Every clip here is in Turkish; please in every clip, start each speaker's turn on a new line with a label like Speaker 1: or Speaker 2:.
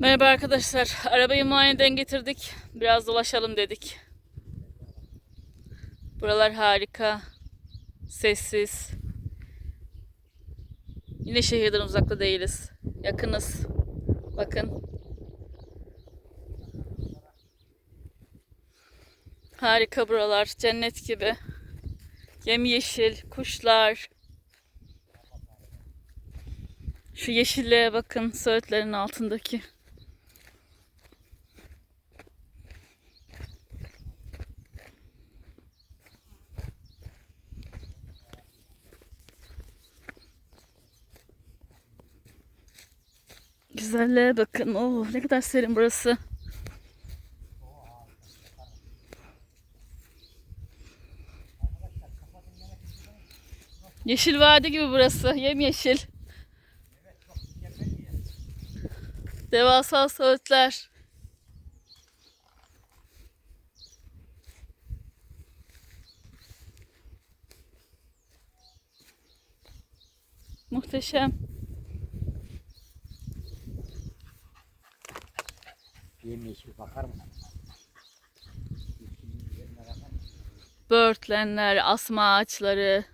Speaker 1: Merhaba arkadaşlar. Arabayı muayeneden getirdik. Biraz dolaşalım dedik. Buralar harika. Sessiz. Yine şehirden uzakta değiliz. Yakınız. Bakın. Harika buralar. Cennet gibi. Yemyeşil, kuşlar. Şu yeşilliğe bakın söğütlerin altındaki. Güzelliğe bakın. Oo, ne kadar serin burası. Yeşil vadi gibi burası. Yemyeşil. Devasa söğütler. Muhteşem.
Speaker 2: Yemyeşil bakar mısın?
Speaker 1: Böğürtlenler, asma ağaçları,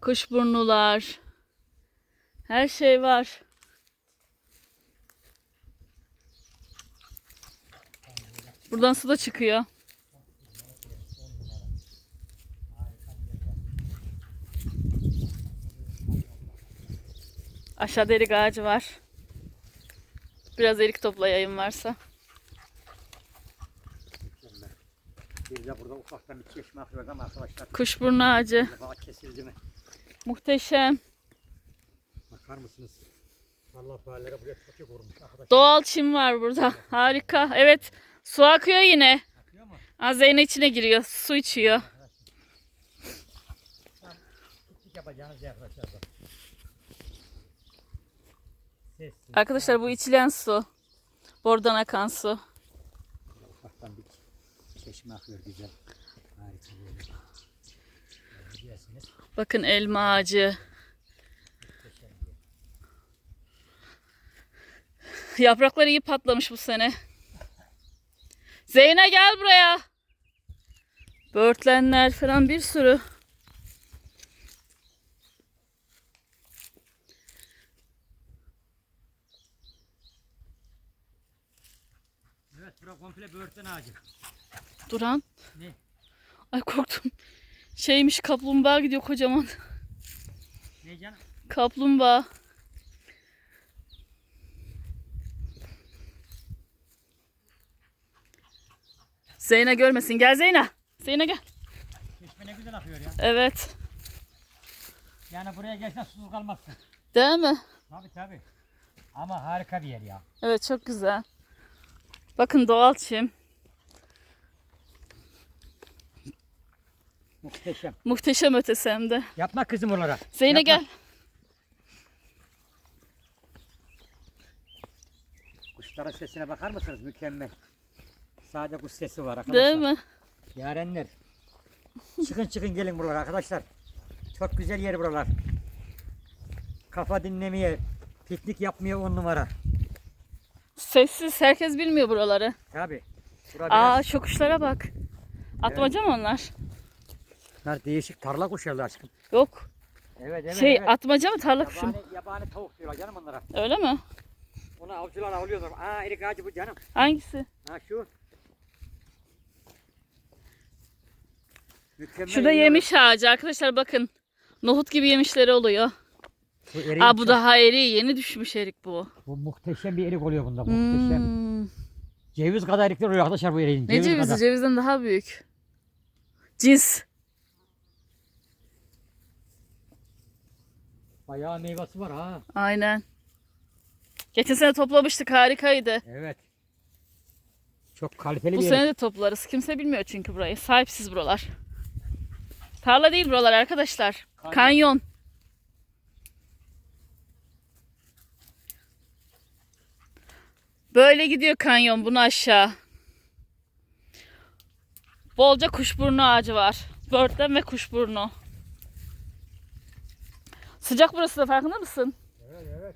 Speaker 1: kuşburnular. Her şey var. Buradan su da çıkıyor. Aşağıda erik ağacı var. Biraz erik toplayayım varsa.
Speaker 2: Bir de burada ufaktan bir çeşme akıyor ama arkadaşlar.
Speaker 1: Kuşburnu ağacı.
Speaker 2: Acaba kesildi mi?
Speaker 1: Muhteşem.
Speaker 2: Bakar mısınız? Allah faalleri buraya çok iyi korumuş arkadaşlar.
Speaker 1: Doğal çim var burada. Harika. Evet. Su akıyor yine.
Speaker 2: Akıyor mu?
Speaker 1: Azeyne içine giriyor. Su içiyor.
Speaker 2: Küçük yapacağınız arkadaşlar. bak. Sessiz.
Speaker 1: Arkadaşlar bu içilen su. Bordan akan su.
Speaker 2: Ufaktan bir çeşme akıyor güzel. Harika böyle.
Speaker 1: Bakın elma ağacı. Yaprakları iyi patlamış bu sene. Zeyne gel buraya. Böğürtlenler falan bir sürü.
Speaker 2: Bura komple böğürtlen ağacı.
Speaker 1: Duran.
Speaker 2: Ne?
Speaker 1: Ay korktum. Şeymiş kaplumbağa gidiyor kocaman.
Speaker 2: Ne canım?
Speaker 1: Kaplumbağa. Zeyne görmesin. Gel Zeyne. Zeyne gel.
Speaker 2: Çeşme ne güzel akıyor ya.
Speaker 1: Evet.
Speaker 2: Yani buraya gelsen susuz kalmazsın.
Speaker 1: Değil mi?
Speaker 2: Tabii tabii. Ama harika bir yer ya.
Speaker 1: Evet çok güzel. Bakın doğal çim.
Speaker 2: Muhteşem.
Speaker 1: Muhteşem ötesi hem de.
Speaker 2: Yapma kızım olarak.
Speaker 1: Zeyne
Speaker 2: Yapma.
Speaker 1: gel.
Speaker 2: Kuşların sesine bakar mısınız? Mükemmel. Sade kuş sesi var arkadaşlar.
Speaker 1: Değil mi?
Speaker 2: Yarenler. Çıkın çıkın gelin buralara arkadaşlar. Çok güzel yer buralar. Kafa dinlemeye, piknik yapmaya on numara.
Speaker 1: Sessiz. Herkes bilmiyor buraları.
Speaker 2: Tabi. Bura
Speaker 1: Aa
Speaker 2: biraz,
Speaker 1: şu kuşlara bak. Atmaca mı onlar?
Speaker 2: bunlar değişik tarla kuşları aşkım.
Speaker 1: Yok.
Speaker 2: Evet evet
Speaker 1: şey
Speaker 2: evet.
Speaker 1: atmaca mı tarla kuşu mu?
Speaker 2: Yabani, yabani tavuk diyorlar canım onlara.
Speaker 1: Öyle mi?
Speaker 2: Onu avcılar avlıyorlar. Aa erik ağacı bu canım.
Speaker 1: Hangisi?
Speaker 2: Ha şu. Mükemmel
Speaker 1: Şurada
Speaker 2: yiyorlar.
Speaker 1: yemiş ağacı arkadaşlar bakın. Nohut gibi yemişleri oluyor.
Speaker 2: Bu eriğin
Speaker 1: Aa bu daha eri. Yeni düşmüş erik bu.
Speaker 2: Bu muhteşem bir erik oluyor bunda muhteşem.
Speaker 1: Hmm.
Speaker 2: Ceviz kadar erikler oluyor arkadaşlar bu eriğin.
Speaker 1: Ne cevizi?
Speaker 2: kadar.
Speaker 1: Cevizden daha büyük. Cins.
Speaker 2: Bayağı meyvesi var ha.
Speaker 1: Aynen. Geçen sene toplamıştık harikaydı.
Speaker 2: Evet. Çok kaliteli
Speaker 1: Bu
Speaker 2: bir
Speaker 1: sene
Speaker 2: erik.
Speaker 1: de toplarız. Kimse bilmiyor çünkü burayı. Sahipsiz buralar. Tarla değil buralar arkadaşlar.
Speaker 2: Kanyon.
Speaker 1: Kanyon. Böyle gidiyor kanyon bunu aşağı. Bolca kuşburnu ağacı var. Börtlen ve kuşburnu. Sıcak burası da farkında mısın?
Speaker 2: Evet evet.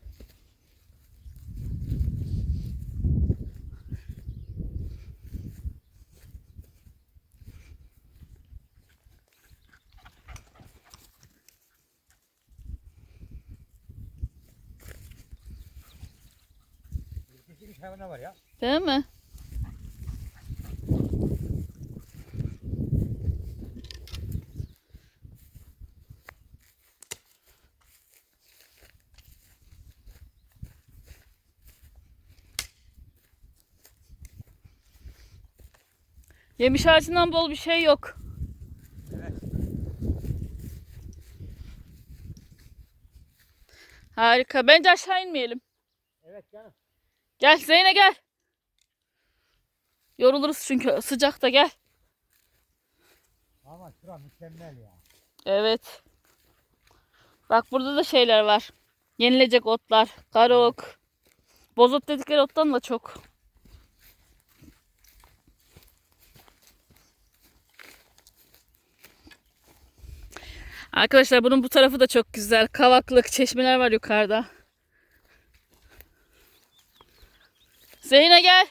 Speaker 2: Hayvanlar var ya.
Speaker 1: Değil mi? Yemiş ağacından bol bir şey yok.
Speaker 2: Evet.
Speaker 1: Harika. Bence aşağı inmeyelim.
Speaker 2: Evet canım.
Speaker 1: Gel Zeyne gel. Yoruluruz çünkü sıcakta gel.
Speaker 2: Ama şura mükemmel ya.
Speaker 1: Evet. Bak burada da şeyler var. Yenilecek otlar. Karok. Bozot dedikleri ottan da çok. Arkadaşlar bunun bu tarafı da çok güzel. Kavaklık, çeşmeler var yukarıda. Zeyne gel.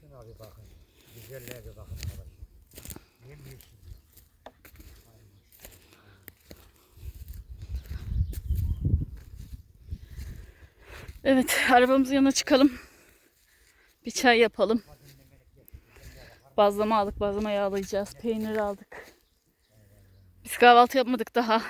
Speaker 2: Şuna bir bakın. Güzelliğe bir bakın arkadaşlar. Yemyeşil.
Speaker 1: Evet, arabamızın yanına çıkalım. Bir çay yapalım. Bazlama aldık, bazlama yağlayacağız. Peynir aldık. Biz kahvaltı yapmadık daha.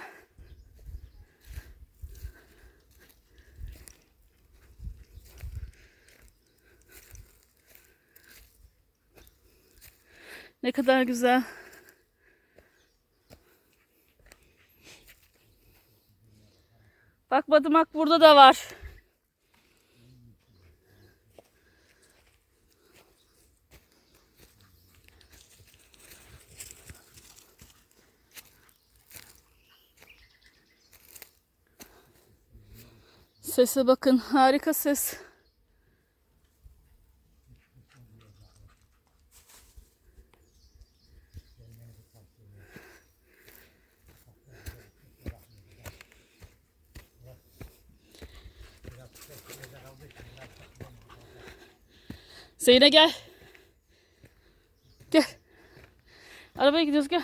Speaker 1: Ne kadar güzel. Bak badımak burada da var. Sese bakın. Harika ses. Zeyne gel. Gel. Arabaya gidiyoruz gel.